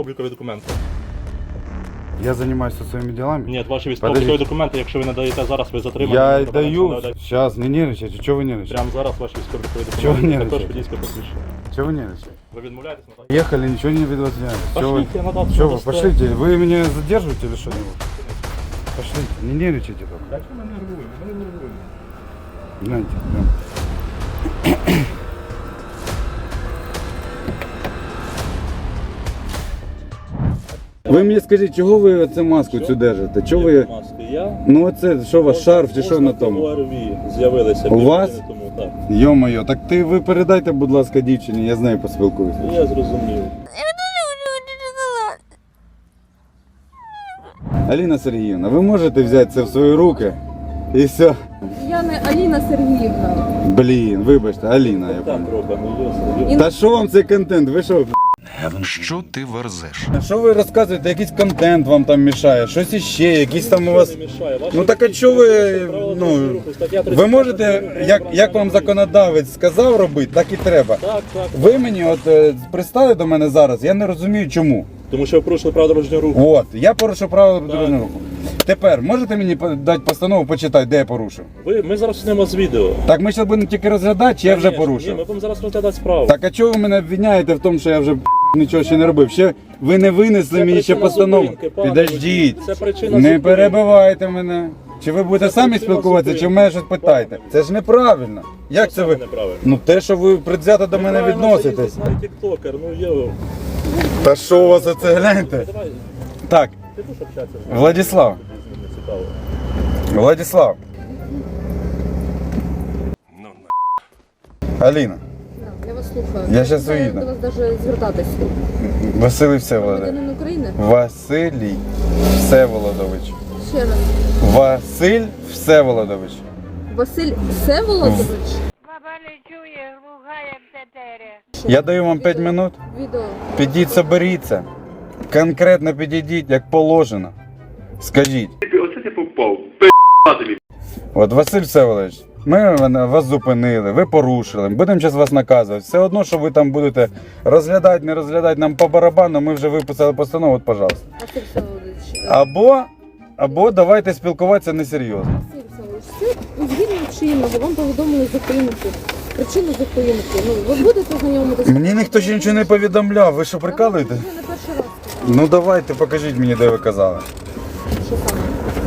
військово-облікові документи. Я занимаюсь своими делами. Ні, ваші військово-облікові Подождите. документи, якщо ви не даєте зараз, ви затримані. Я ви даю. надаєте. Сейчас, не нервничайте. Чего вы нервничаете? Прямо зараз ваші військово-облікові Чого ви документи. нервничаєте? Також водійське посвідчення. Чего вы нервничаете? Ви відмовляєтесь на Ехали, ничего не предвозняли. Чего вы, Пошлите, я надо чё вы, отсюда пошлите. Вы меня задерживаете или что-нибудь? Пошлите, не нервничайте только. Я чому не нервую? Ми не нервуємо. Гляньте, гляньте. Ви мені скажіть, чого ви оце маску цю держите? Чого ви. Маски я. Ну оце що у вас шарф чи що на тому? ОРВІ з'явилися. У вас? Тому, так. Йо-моє, так ти ви передайте, будь ласка, дівчині, я з нею поспілкуюся. Ну, Я зрозумів. Аліна Сергіївна, ви можете взяти це в свої руки? І все. Я не Аліна Сергіївна. Блін, вибачте, Аліна, я Так пам'ятаю. робимо. Та що вам цей контент? Ви що? Що ти верзеш? Що ви розказуєте? Якийсь контент вам там мішає? Щось іще, якісь там у вас. Ну так а що ви. Ну, ви можете, як, як вам законодавець сказав робити, так і треба. Так, так. Ви мені от е, пристали до мене зараз, я не розумію чому. Тому що ви порушили право дорожнього руху. От, я порушив правила дорожнього руху. Тепер можете мені по- дати постанову почитати, де я порушив? Ви, ми зараз знімемо з відео. Так ми зараз будемо тільки розглядати, чи я вже. Ні, порушив. ми будемо зараз розглядати справу. Так а чого ви мене обвиняєте в тому, що я вже нічого ще не робив? Ще ви не винесли мені ще причина постанову. зупинки, пане Підождіть. водій. Це причина Не зупинки. перебивайте мене. Чи ви будете Це самі причина спілкуватися, чи в зупинки. мене щось питаєте? Це ж неправильно. Як це ви? неправильно? Ну те, що ви предвзято до мене Неправильно відноситесь. тіктокер, ну є. Та що у вас оце гляньте? Так? Владислав. Владислав. Ну, Аліна. Я вас слухаю. Я щас Це уїду. До вас навіть звертатися. Василій Всеволодович. Громадянин України? Василій Всеволодович. Ще раз. Василь Всеволодович. Василь Всеволодович? Баба не чує. Я даю вам 5 минут. Підіть, соберіться. Конкретно підійдіть, як положено. Скажіть. Оце ти попав. От Василь Всеволодович, ми вас зупинили, ви порушили. Будемо зараз вас наказувати. Все одно, що ви там будете розглядати, не розглядати нам по барабану, ми вже виписали постанову, от, пожалуйста. Василь Всеволодович. е, Або, або давайте спілкуватися несерйозно. Василь Всеволодович, це згідно чинного, вам повідомили зупинку. Причину зупинки. Ну, ви будете знайомитися? Мені ніхто ще нічого не повідомляв. Ви що прикалуєте? Я не перший раз. Ну давайте, покажіть мені, де ви казали. Що саме?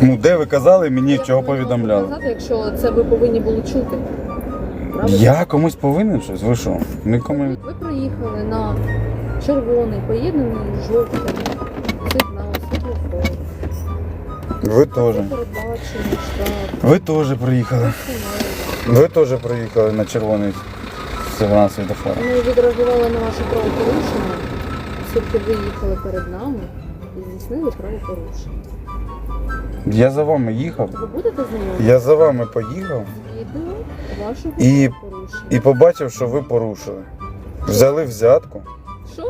Ну, де ви казали, мені Я чого повинна вам повідомляли. показати, якщо це ви повинні були чути. Правильно? Я комусь повинен щось? Ви що? Нікому. Ви проїхали на червоний, поєднаний з жовтим сигнал, світлофор. Ви теж. штраф. Ви теж приїхали. Ви теж приїхали на червоний сигнал світофора. Ми відреагували на ваше правопорушення, оскільки ви їхали перед нами і здійснили правопорушення. Я за вами їхав. Ви будете знайомі Я за вами поїхав відео вашого І- правопорушення? і побачив, що ви порушили. Взяли взятку. Що?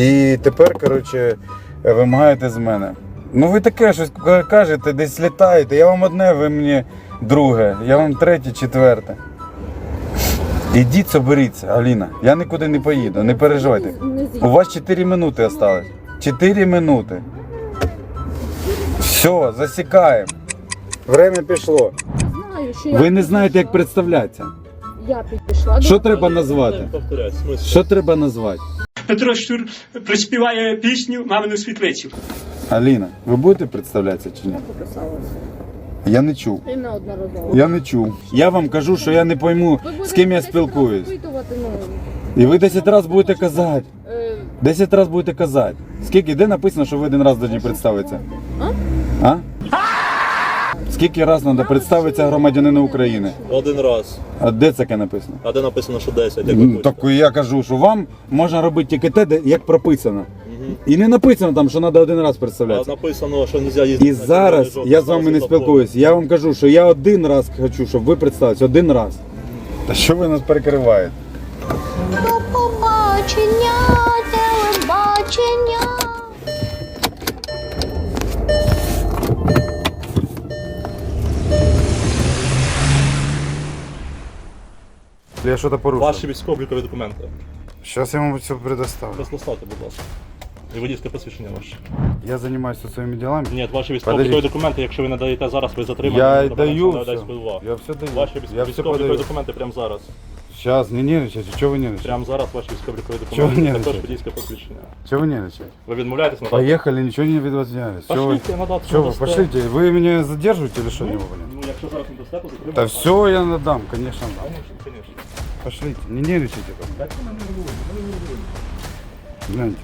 І тепер, коротше, вимагаєте з мене. Ну ви таке щось ка- кажете, десь літаєте. Я вам одне, ви мені друге, я вам третє, четверте. Ідіть, соберіться, Аліна. Я нікуди не поїду, не переживайте. У вас 4 минути осталось. 4 минути. Все, засікаємо. Время пішло. знаю, що я Ви не знаєте, як підійшла- представлятися. Я підійшла Що треба назвати? Що треба назвати? Петро Щур приспіває пісню Мамину світлицю. Аліна, ви будете представлятися чи ні? Я пописалася. Я не чув. І неодноразово. Я не чув. Я вам кажу, що я не пойму, з ким я спілкуюсь. ну, І ви 10 разів будете казати. е, 10 разів будете казати. Скільки де написано, що ви один раз повинні представитися? А? А? Скільки раз треба представитися громадянину України? Один раз. А де це таке написано? А де написано, що 10, як ви Ну, хочете. Так я кажу, що вам можна робити тільки те, де як прописано. І не написано там, що треба один раз А написано, що не можна їздити. І на зараз червоний, я з вами не жовтий, спілкуюсь. Я вам кажу, що я один раз хочу, щоб ви представилися. Один раз. Та що ви нас перекриваєте? До побачення, телебачення. Я щось порушив. Ваші військово-облікові документи. Зараз я вам все предоставлю. Розпоставте, будь ласка. І водійське посвідчення ваше. Я займаюся своїми ділами. Ні, ваші військово-облікові Подождіть. документи, якщо ви не даєте зараз, ви затримані. Я ви даю надасть все. ПВА. Я все даю. Ваші Я все військово-облікові подаю. документи прямо зараз. Сейчас, не нервничайте, чого ви нервничаєте? Прямо зараз ваші військово-облікові Чого ви документи, також нервничаєте? водійське посвідчення. Чого ви нервничаєте? Ви відмовляєтесь надати? Поехали, ничего не видвозняли. Чего вы, Пошлите, надати. чё вы, надасте. пошлите, вы меня задерживаете или что, не блин? Ну, якщо зараз не дасте, то затримаємо. Да все я надам, конечно, дам. Конечно, конечно. Пошлите, не нервничайте. пожалуйста. Гляньте,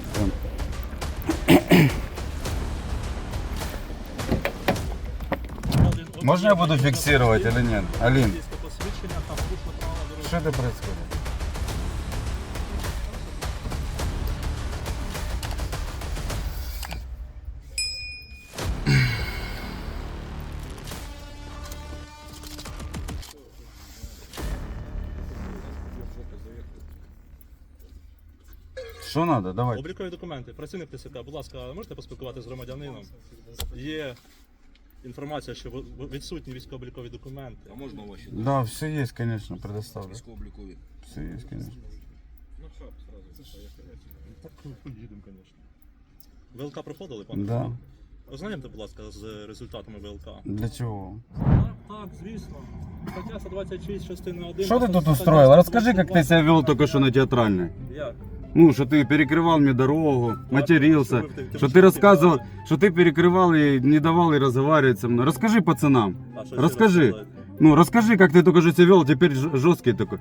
Можно я буду фиксировать или нет? Алин, Водійське посвідчення, там порушено правила дорожнього что это происходит? Что надо? Давай. Облікові документи. Працівник ТСК, будь ласка, можете поспілкуватися з громадянином? Є інформація, що ви- відсутні військово-облікові документи. А можна ваші Да, все есть, конечно, предоставлю. військово-облікові? Все есть, конечно. Так, ну, поїдемо, звісно. ВЛК проходили, пане? Да. Ознайомте, будь ласка, з результатами ВЛК. Для чего? Так, так, звісно. Стаття 126, частина 1. Что ты тут устроил? Расскажи, как ты себя вел только что на театральной. Як? Ну, что ты перекрывал мне дорогу, матерился, что ты рассказывал, что ты перекрывал и не давал ей разговаривать со мной. Расскажи пацанам. А що Розкажи. ще розказати? Ну, расскажи, как ты только что себя вел, теперь ж- жесткий такой.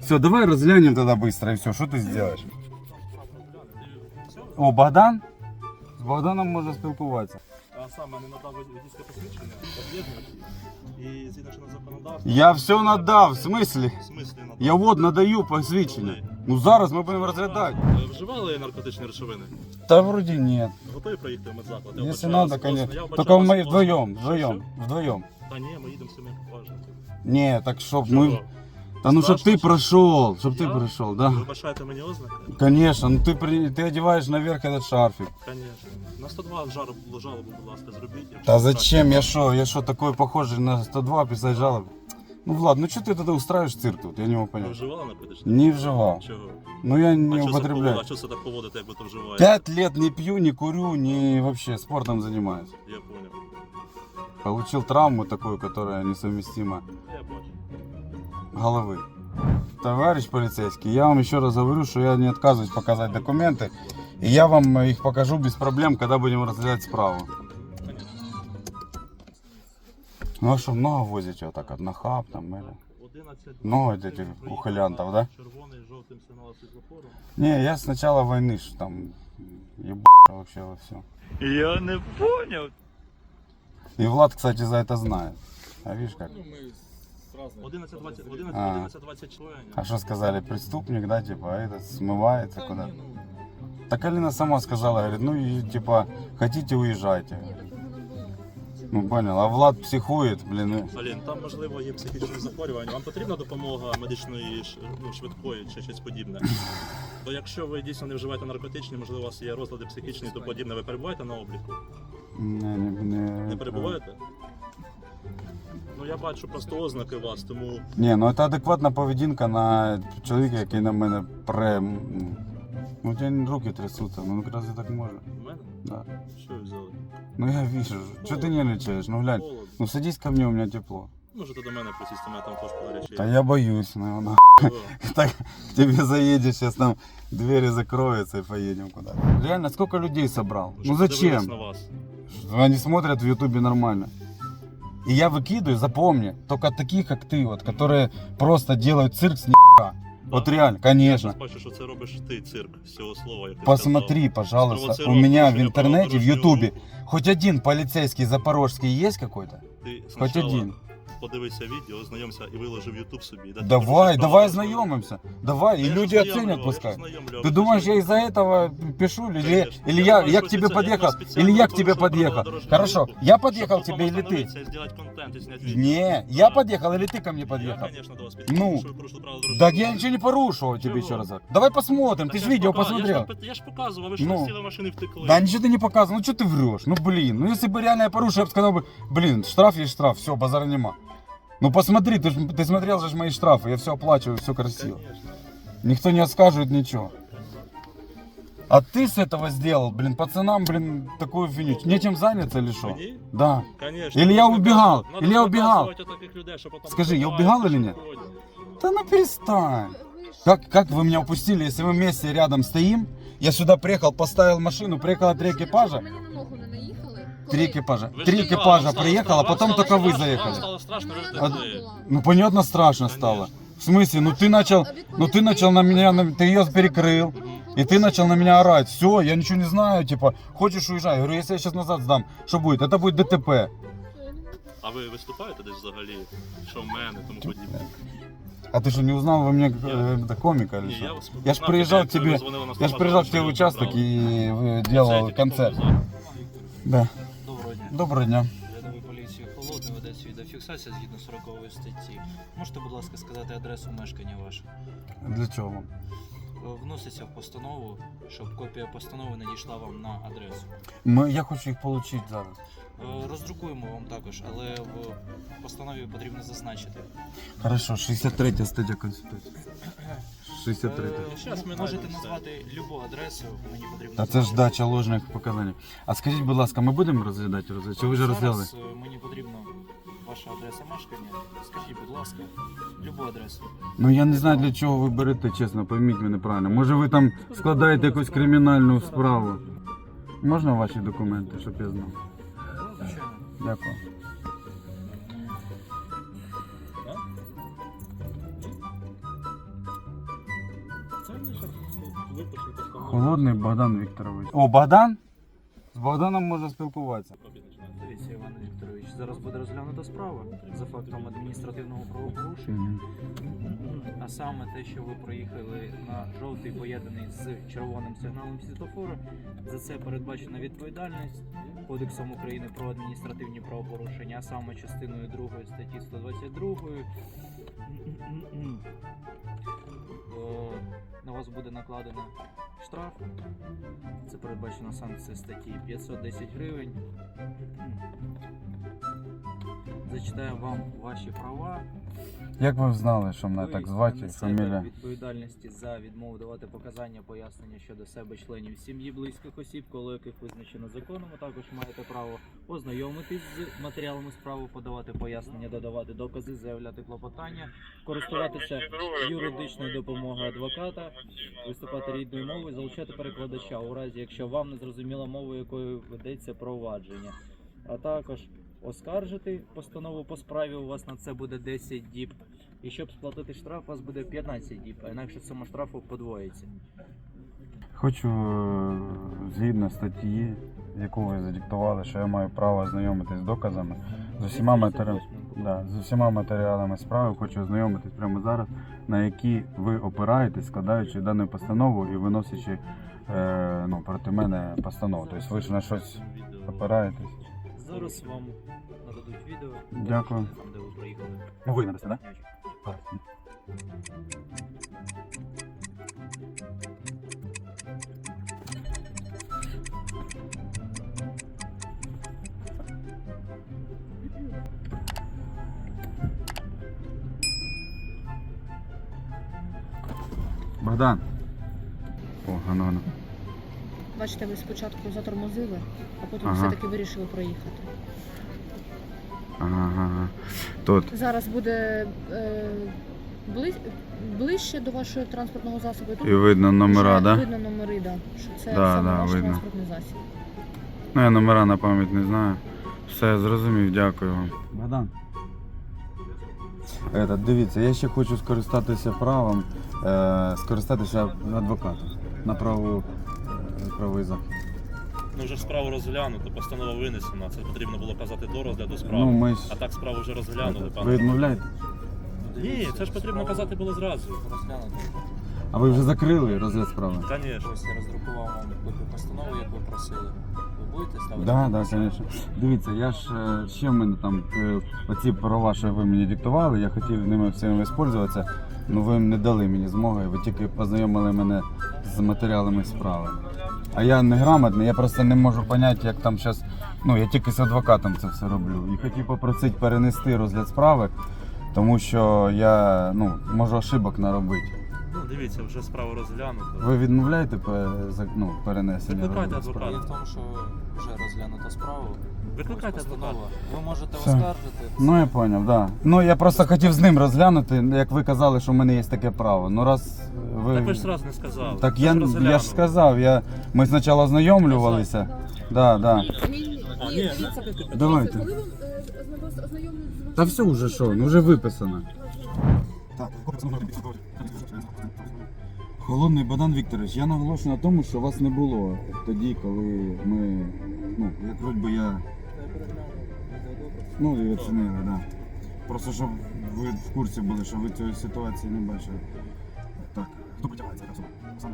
Все, давай разглянем тогда быстро и все. Что ты сделаешь? О, Богдан? С Богданом можно спілкуватися. А саме не надав водійське посвідчення, об'єднують і згідно чинного законодавства. Я все надав, в смысле? В смислі надав? Я вот надаю посвідчення. Ну зараз ми будемо розглядати. Е, Вживали наркотичні речовини? Та вроді ні. Готові проїхати в медзаклад? Я Если вбачаю надо, вас конечно. я Только вбачаю мы вас вдвоем, просто- вдвоем, Що? вдвоем. Та ні, ми їдемо самі екіпажем. Не, так чтоб Чого? мы... Да ну чтоб Страшно, ты що- прошел, чтоб ты Я? прошел, да. Ви бажаєте мені ознаки? Конечно, ну ты, при... ты одеваешь наверх этот шарфик. Звісно. На 102 жару, жалобу, будь ласка, зробіть. якщо Да ви зачем? Я шо, я шо такой похожий на 102 писать жалобы? Ну Влад, ну что ты тогда устраиваешь цирк тут? Я не могу Ви понять. вживали наркотичні? Не вживал. Чого? Ну я А не що це употребляю. повод- А що це так поводите, як ви то вживаєте? Пять лет не пью, не курю, не вообще спортом занимаюсь. Я понял. Получил травму такую, которая несовместима Я бачу. головы. Товарищ полицейский, я вам еще раз говорю, что я не отказываюсь показать документы. И я вам их покажу без проблем, когда будем разглядать справу. Ну а что, много возите вот так вот, на хаб там, это? 11 Ну, от этих ухилянтов, да? Червоний з жовтим сигналом світлофору. Не, я с начала войны ж там еб вообще во все. Я не понял. И Влад, кстати, за это знает. А видишь как? 11, 20, 11, А. 11, 20 членів. А что сказали, преступник, да, типа, а этот смывается куда? Так Алина сама сказала, говорит, ну и типа, хотите уезжайте. Ну понял, а Влад психует, блин, и- Алін, там можливо є психічне захворювання. Вам потрібна допомога медичної ш- ну, швидкої чи щось подібне? Бо якщо ви дійсно не вживаєте наркотичні, можливо, у вас є розлади психічні тому подібне, ви перебуваєте на обліку? не, не, не, Не перебуваєте? Ну я бачу просто ознаки вас, тому Не, ну это адекватна поведінка на чоловіка, який на мене пре. Ну у тебе руки трясуться, ну разве так можна? в мене Да. що ви взяли? Ну я вижу, что ты нервничаешь, ну глянь. Холодно. Ну садись ко мне, у меня тепло. Можете до мене присісти, у мене там теж погарячіє. Да я боюсь, ну, ну, так к тебе заедешь, сейчас там двери закроются и поедем куда Реально, сколько людей собрал? Ну зачем? на вас. Они смотрят в ютубе нормально. И я выкидываю, запомни, только таких, как ты, вот, которые просто делают цирк с н***а. Вот реально, Я конечно. щас бачу, що це робиш ти цирк з цього слова. Як ти Посмотри, пожалуйста, у меня в интернете, в ютубе, хоть один полицейский запорожский есть какой-то? сказав. Ти Хоть спочатку один Подивися відео, ознайомся і виложив в YouTube собі. де ти Давай, порушиш давай правила знакомимся. Давай, Та и я ж люди знайомлю, оценят я ж пускай. знайомлю, а Ты ви думаешь, що? я из-за этого пишу? Или, Конечно. или Я я, думаю, я что к тебе специально- подъехал? я специально Или я к тебе нарушил правила подъехал? дорожного Хорошо, руху, я подъехал к щоб тебе или ты? остановиться і зробити контент, і зняти відео. Не, я Да. подъехал или ты ко мне Я, подъехал? конечно, до вас Ну, підійду, що ви порушили правила дорожнього Так я руху. ничего не порушивал тебе Чего? еще раз. говорю. Давай посмотрим, Так ты же я видео пока- посмотрел. Я ж, я ж показував, а ви ж Ну. ну. сіли в машини і втекли. Да ничего ты не показывал, ну что ты врешь? Ну блин, ну если бы реально я порушил, я бы сказал бы, блин, штраф есть штраф, все, базара нема. Ну посмотри, ты, ж- ты смотрел же ж мои штрафы, я все оплачиваю, все красиво. Конечно. Никто не отскажет ничего. А ты с этого сделал, блин, пацанам, блин, такую фигню. Нечем заняться или что? Мені? Да. Конечно. Или я Надо убегал, надо или я убегал. показывать от таких людей, что потом Скажи, я покупают, убегал или что нет? ходят. Да ну перестань. Как, как вы меня упустили, если мы вместе рядом стоим? Я сюда приехал, поставил машину, приехало три экипажа. Мені на ногу не наїхали. Три экипажа. Ви Три ж сказали, экипажа вам стало приехало, а страшно, потом вам только стало вы страшно, заехали. Вам стало страшно, ви А- втекли. Ну понятно, страшно стало. В смысле? Ну ты начал, ну ты начал на меня, на- ты ее перекрыл. И ты начал на меня орать. Все, я ничего не знаю, типа, хочешь уезжай. Я говорю, если я сейчас назад сдам, что будет? Это будет ДТП. А ви виступаєте десь взагалі? Що в мене, тому подібне? А ты что, не узнал во мне э, это комика или Ні, что? вас Я ж знав, приїжджав як ви тебе- дзвонили на Я же 102, приезжал к що тебе в ви участок відправили. и э, Це делал тільки концерт. повезло. Да. Доброго дня. Рядовий поліції холодний ведеться відеофіксація згідно 40 статті. Можете, будь ласка, сказати адресу мешкання ваше? Для чого? Е, Вноситься в постанову, щоб копія постанови надійшла вам на адресу. Ми, я хочу їх отримати зараз. Е, Роздрукуємо вам також, але в постанові потрібно зазначити. Хорошо, 63 стаття Конституції. 63. Е, Щас ми Можете назвати любу адресу, мені потрібно. А це ж дача ложних показань. А скажіть, будь ласка, ми будемо розглядати розгляд? Чи ви вже розгляли? Зараз е, мені потрібно ваша адреса мешкання. Скажіть, будь ласка, любу адресу. Ну я не знаю для чого ви берете, чесно, пойміть мене правильно. Може ви там складаєте якусь кримінальну справу. Можна ваші документи, щоб я знав? Звичайно. Дякую. Холодний Богдан Вікторович. О, Богдан? З Богданом можна спілкуватися. Дивіться, Іван Вікторович, зараз буде розглянута справа за фактом адміністративного правопорушення. А саме те, що ви проїхали на жовтий поєднаний з червоним сигналом світлофору, за це передбачена відповідальність Кодексом України про адміністративні правопорушення, а саме частиною 2 статті 122. На вас буде накладено штраф. Це передбачена санкція статті 510 гривень. Зачитаю вам ваші права. Як ви знали, що мене Ви так звати, фамілія? відповідальності за відмову давати показання, пояснення щодо себе членів сім'ї близьких осіб, коло яких визначено законом. А також маєте право ознайомитись з матеріалами справи, подавати пояснення, додавати докази, заявляти клопотання, користуватися юридичною допомогою адвоката, виступати рідною мовою, залучати перекладача у разі, якщо вам не зрозуміла мова, якою ведеться провадження, а також оскаржити постанову по справі. У вас на це буде 10 діб. І щоб сплатити штраф, у вас буде 15 діб, а інакше сума штрафу подвоїться. Хочу е, згідно статті, яку ви задиктували, що я маю право ознайомитись з доказами, з усіма, матері... 238 да, з усіма матеріалами справи, хочу ознайомитись прямо зараз, на які ви опираєтесь, складаючи дану постанову і виносячи е, ну, проти мене постанову. Тобто ви ж на щось опираєтесь. Зараз вам нададуть відео. Дякую. Там, де ви проїхали. Ви надасте, так? Богдан. О, ано, ано. Бачите, ви спочатку затормозили, а потім Ага. все-таки вирішили проїхати. Ага, ага. Тут. Зараз буде е, бли- ближче до вашого транспортного засобу. Тут І видно номера, вже да? Видно номери, да. Що це Да, саме да, ваш видно. транспортний засіб. Ну, я номера на пам'ять не знаю. Все, зрозумів, дякую вам. Богдан. Дивіться, я ще хочу скористатися правом, скористатися адвокатом на правову, е, правовий захист. Ну вже ж справу розглянуто, постанова винесена. Це потрібно було казати до розгляду справи. Ну, ми ж... А так справу вже розглянули, Ви пане. відмовляєте? Ні, це ж потрібно казати було зразу. Розглянути. А ви вже закрили розгляд справи? Звісно. Ось я роздрукував вам копію постанови, як ви просили. Ви будете ставити? Да, да, звісно. Дивіться, я ж е, ще в мене там е, оці права, що ви мені диктували, я хотів ними всіми використовуватися, але ви не дали мені змоги, ви тільки познайомили мене з матеріалами справи. А я не грамотний, я просто не можу зрозуміти, як там зараз. Ну, я тільки з адвокатом це все роблю. І хотів попросити перенести розгляд справи, тому що я ну, можу ошибок наробити. Дивіться, вже справа розглянута. Ви відмовляєте пе- за- ну, перенесення? Викликайте розгляду справи? адвоката. в тому, що вже розглянута справа. Викликайте адвоката. Ви можете Все. оскаржити. Ну я зрозумів, да. Ну я просто хотів з ним розглянути, як ви казали, що в мене є таке право. Ну раз ви. Так ви ж одразу не сказали. Так я, ж я ж сказав, я... ми спочатку ознайомлювалися. Да, да. Ні, Давайте. Та все вже що, ну вже виписано. Холодний Богдан Вікторович, я наголошую на тому, що вас не було тоді, коли ми. Ну, як вроді би я. Ну, і оцінили, так. Да. Просто щоб ви в курсі були, що ви цієї ситуації не бачили. Так. Хто притягається? Сам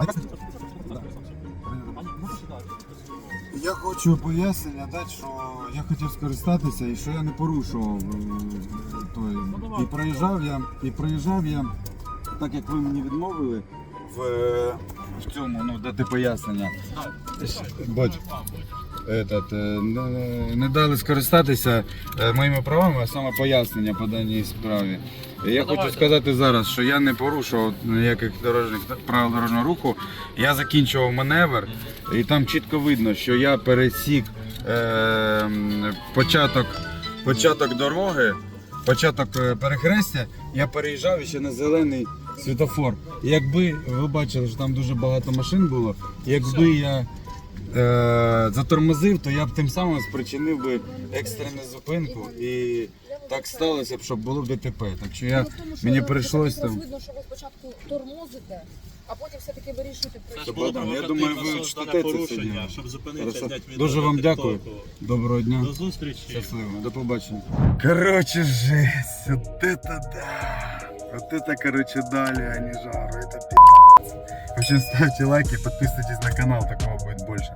Я хочу пояснення дати, що я хотів скористатися і що я не порушував е, той. І проїжджав я, і проїжджав я, так як ви мені відмовили в, е, в цьому, ну, дати пояснення. Бать, этот, е, не, не дали скористатися е, моїми правами, а саме пояснення по даній справі. Я хочу сказати зараз, що я не порушував ніяких дорожніх правил дорожнього руху. Я закінчував маневр, і там чітко видно, що я пересік е, початок, початок дороги, початок е, перехрестя, я переїжджав ще на зелений світофор. Якби ви бачили, що там дуже багато машин було, якби я затормозив, то я б тим самим спричинив би екстрену зупинку і так сталося б, щоб було б ДТП. Так що я мені прийшлось там. видно, що ви спочатку тормозите, а потім все-таки вирішуєте Це про було Богдан, я думаю, ви создане чтете це порушення, сьогодні. щоб зупинитися, Хорошо. зняти відео Дуже на вам TikTok. дякую. Доброго дня. До зустрічі. Щасливо, до побачення. Короче, жесть, вот это да. Вот это, короче, дали, а не жару, это пи***ц. В общем, ставьте лайки, подписывайтесь на канал, такого будет больше.